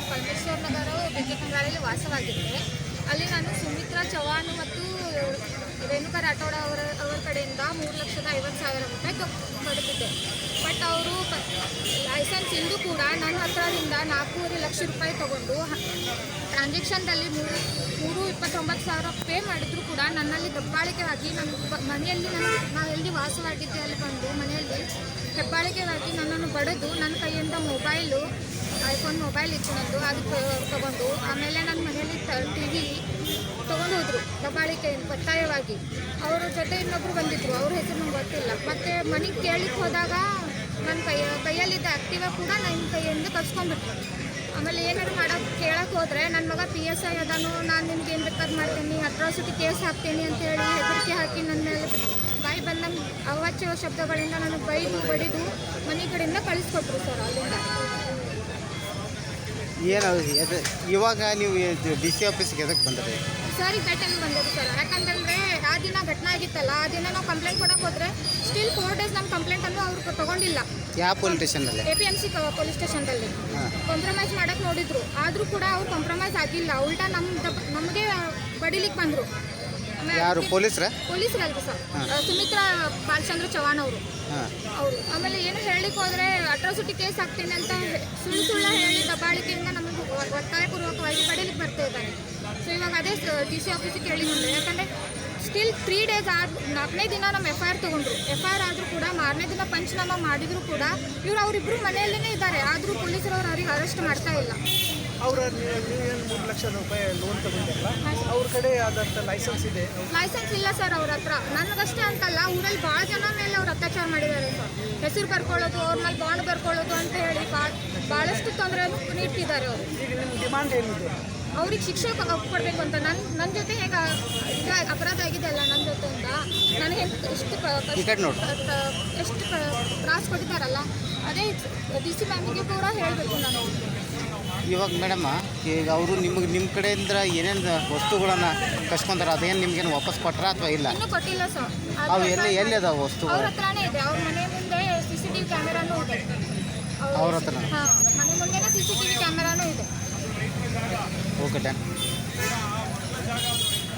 ನಾನು ಪರಮೇಶ್ವರ್ ನಗರ ಬೆಂಗಳೂರಿನಲ್ಲಿ ವಾಸವಾಗಿದ್ದೆ ಅಲ್ಲಿ ನಾನು ಸುಮಿತ್ರಾ ಚೌಹಾಣ್ ಮತ್ತು ರೇಣುಕಾ ರಾಠೋಡ ಅವರ ಅವರ ಕಡೆಯಿಂದ ಮೂರು ಲಕ್ಷದ ಐವತ್ತು ಸಾವಿರ ರೂಪಾಯಿ ಪಡೆದಿದ್ದೆ. ಬಟ್ ಅವರು ಲೈಸೆನ್ಸ್ ಇಂದು ಕೂಡ ನನ್ನ ಹತ್ರದಿಂದ ನಾಲ್ಕೂವರೆ ಲಕ್ಷ ರೂಪಾಯಿ ತಗೊಂಡು ಟ್ರಾನ್ಸಾಕ್ಷನ್ದಲ್ಲಿ ಮೂರು ಮೂರು ಇಪ್ಪತ್ತೊಂಬತ್ತು ಸಾವಿರ ಪೇ ಮಾಡಿದ್ರು ಕೂಡ ನನ್ನಲ್ಲಿ ದಬ್ಬಾಳಿಕೆ ಆಗಿ ನನ್ನ ಮನೆಯಲ್ಲಿ ನಾನು ಎಲ್ಲಿ ವಾಸವಾಗಿದ್ದೆ ಅಲ್ಲಿ ಬಂದು ಮನೆಯಲ್ಲಿ ಹೆಬ್ಬಾಳಿಕೆಗಾಗಿ ನನ್ನನ್ನು ಬಡಿದು ನನ್ನ ಕೈಯಿಂದ ಮೊಬೈಲು ಐಫೋನ್ ಮೊಬೈಲ್ ಇತ್ತು ನಂದು ಅದು ತೊಗೊಂಡು ಆಮೇಲೆ ನನ್ನ ಮನೆಯಲ್ಲಿ ಟಿ ವಿ ತೊಗೊಂಡು ಹೋದರು, ದಬ್ಬಾಳಿಕೆಯಿಂದ ಒತ್ತಾಯವಾಗಿ ಅವರ ಜೊತೆ ಇನ್ನೊಬ್ರು ಬಂದಿದ್ದರು ಅವ್ರ ಹೆಸರು ನಂಗೆ ಗೊತ್ತಿಲ್ಲ. ಮತ್ತು ಮನೆಗೆ ಕೇಳಿಕ್ಕೆ ಹೋದಾಗ ನನ್ನ ಕೈಯ ಕೈಯಲ್ಲಿದ್ದ ಆ್ಯಕ್ಟಿವ ಕೂಡ ನನ್ನ ಕೈಯಿಂದ ಕಸ್ಕೊಂಡ್ಬಿಟ್ರು ಆಮೇಲೆ ಏನಾದ್ರು ಮಾಡೋಕ್ಕೆ ಕೇಳಕ್ಕೆ ಹೋದರೆ ನನ್ನ ಮಗ ಪಿ ಎಸ್ ಐ ಅದಾನು, ನಾನು ನಿಮ್ಗೆ ಏನು ಬೇಕಾದ್ ಮಾಡ್ತೀನಿ ಅಟ್ರಾಸಿಟಿ ಕೇಸ್ ಹಾಕ್ತೀನಿ ಅಂತೇಳಿ ಹೆದರಿಕೆ ಹಾಕಿ ನನ್ನ ಮೇಲೆ ಬಾಯಿ ಬಂದಂಗೆ ಅವಾಚ್ಯ ಶಬ್ದಗಳಿಂದ ನನಗೆ ಬೈದು, ಬಡಿದು ಮನೆ ಕಡೆಯಿಂದ ಕಳಿಸ್ಕೊಟ್ರು ಸರ್ ಅಲ್ಲಿಂದ. ಏನು ಅದು ಇವಾಗ ನೀವು ಡಿ ಸಿ ಆಫೀಸ್ಗೆ ಎದಕ್ಕೆ ಬಂದ್ರಿ? ಸರ್ ಈ ಭೇಟಿಯಾಗಿ ಬಂದಿದ್ದು ಸರ್. ಯಾಕಂತಂದ್ರೆ ಆ ದಿನ ಘಟನೆ ಆಗಿತ್ತಲ್ಲ ಆ ದಿನ ನಾವು ಕಂಪ್ಲೇಂಟ್ ಕೊಡಕ್ಕೆ ಹೋದ್ರೆ ಸ್ಟಿಲ್ ಫೋರ್ ಡೇಸ್ ನಮ್ಮ ಕಂಪ್ಲೇಂಟನ್ನು ಅವ್ರು ತಗೊಂಡಿಲ್ಲ. ಯಾವ police ಸ್ಟೇಷನಲ್ಲಿ A P M C police ಸ್ಟೇಷನ್ದಲ್ಲಿ compromise ಮಾಡಕ್ಕೆ ನೋಡಿದ್ರು. ಆದರೂ ಕೂಡ ಅವ್ರು ಕಾಂಪ್ರಮೈಸ್ ಆಗಿಲ್ಲ. ಉಲ್ಟಾ ನಮ್ಮ ನಮಗೆ ಬಡಿಲಿಕ್ಕೆ ಬಂದರು. ಯಾರು ಪೊಲೀಸ್ರ? ಪೊಲೀಸರಲ್ರಿ ಸರ್. ಸುಮಿತ್ರಾ ಬಾಲಚಂದ್ರ ಚವಾಣ್ ಅವರು. ಅವರು. ಆಮೇಲೆ ಏನು ಹೇಳಲಿಕ್ಕೆ ಹೋದ್ರೆ ಅಟ್ರಾಸಿಟಿ ಕೇಸ್ ಹಾಕ್ತೀನಿ ಅಂತ ಸುಳ್ಳು ಸುಳ್ಳು ಹೇಳಿ ದಬ್ಬಾಳಿಕೆಯಿಂದ ನಮಗೆ ಒತ್ತಾಯಪೂರ್ವಕವಾಗಿ ಪಡೀಲಿಕ್ಕೆ ಬರ್ತಾ ಇದ್ದಾರೆ. ಸೊ ಇವಾಗ ಅದೇ ಡಿ ಸಿ ಆಫೀಸಿಗೆ ಕೇಳಿ ಬಂದೆ ಯಾಕಂದರೆ ಸ್ಟಿಲ್ ತ್ರೀ ಡೇಸ್ ಆದ ನಾಲ್ಕನೇ ದಿನ ನಮ್ಮ ಎಫ್ ಐ ಆರ್ ತೊಗೊಂಡ್ರು. ಎಫ್ ಐ ಆರ್ ಆದರೂ ಕೂಡ ಮಾರನೇ ದಿನ ಪಂಚನಾಮ ಮಾಡಿದರೂ ಕೂಡ ಇವರು ಅವರಿಬ್ಬರು ಮನೆಯಲ್ಲೇ ಇದ್ದಾರೆ. ಆದರೂ ಪೊಲೀಸರವ್ರು ಅವ್ರಿಗೆ ಅರೆಸ್ಟ್ ಮಾಡ್ತಾ ಇಲ್ಲ. ಅವರ ಮೂರು ಲಕ್ಷ ರೂಪಾಯಿ ಲೋನ್ ತಗೊಂಡಿರಲ್ಲ ಅವ್ರ ಕಡೆ ಆದಂತ ಲೈಸೆನ್ಸ್ ಇದೆ. ಲೈಸೆನ್ಸ್ ಇಲ್ಲ ಸರ್ ಅವ್ರ ಹತ್ರ. ನನಗಷ್ಟೇ ಅಂತಲ್ಲ ಊರಲ್ಲಿ ಭಾಳ ಜನ ಮೇಲೆ ಅವ್ರು ಅತ್ಯಾಚಾರ ಮಾಡಿದ್ದಾರೆ ಸರ್ ಹೆಸರು ಬರ್ಕೊಳ್ಳೋದು ಅವ್ರ ಮೇಲೆ ಬಾಂಡ್ ಬರ್ಕೊಳ್ಳೋದು ಅಂತ ಹೇಳಿ ಬಹಳಷ್ಟು ಭಾಳಷ್ಟು ತೊಂದರೆ ನೀಡ್ತಿದ್ದಾರೆ ಅವರು. ಈಗ ನಿಮ್ಮ ಡಿಮಾಂಡ್ ಏನಿದೆ? ಅವ್ರಿಗೆ ಶಿಕ್ಷೆ ಕೊಡಬೇಕು ಅಂತ. ನನ್ನ ನನ್ನ ಜೊತೆ ಹೇಗೆ ಇದು ಅಪರಾಧ ಆಗಿದೆ ಅಲ್ಲ ನನ್ನ ಜೊತೆ ಅಂತ. ನನಗೆ ಎಷ್ಟು ಎಷ್ಟು ತ್ರಾಸ ಕೊಟ್ಟಿದ್ದಾರಲ್ಲ. ಅದೇ ಡಿ ಸಿ ಮ್ಯಾಮಿಗೆ ಕೂಡ ಹೇಳಬೇಕು ನಾನು. ಇವಾಗ ಮೇಡಮ್ಮ ಈಗ ಅವರು ನಿಮಗೆ ನಿಮ್ಮ ಕಡೆಯಿಂದ ಏನೇನು ವಸ್ತುಗಳನ್ನು ಕಸ್ಕೊಂತಾರೆ ಅದೇನು ನಿಮ್ಗೇನು ವಾಪಸ್ ಕೊಟ್ರ ಅಥವಾ ಇಲ್ಲ? ಇನ್ನೂ ಕೊಟ್ಟಿಲ್ಲ ಸರ್. ಅವು ಎಲ್ಲಿ ಎಲ್ಲಿ ಅದಾವ ಅವ್ರ ವಸ್ತುಗಳು ಹತ್ರನೇ ಇದೆ. ಅವ್ರ ಮನೆ ಮುಂದೆ ಸಿ ಸಿ ಟಿ ಕ್ಯಾಮೆರಾನು ಇದೆ. ಅವ್ರ ಹತ್ರ? ಹಾಂ ಮನೆ ಮುಂದೆನೇ ಸಿ ಸಿ ಟಿ ಕ್ಯಾಮೆರಾನು ಇದೆ. Okay done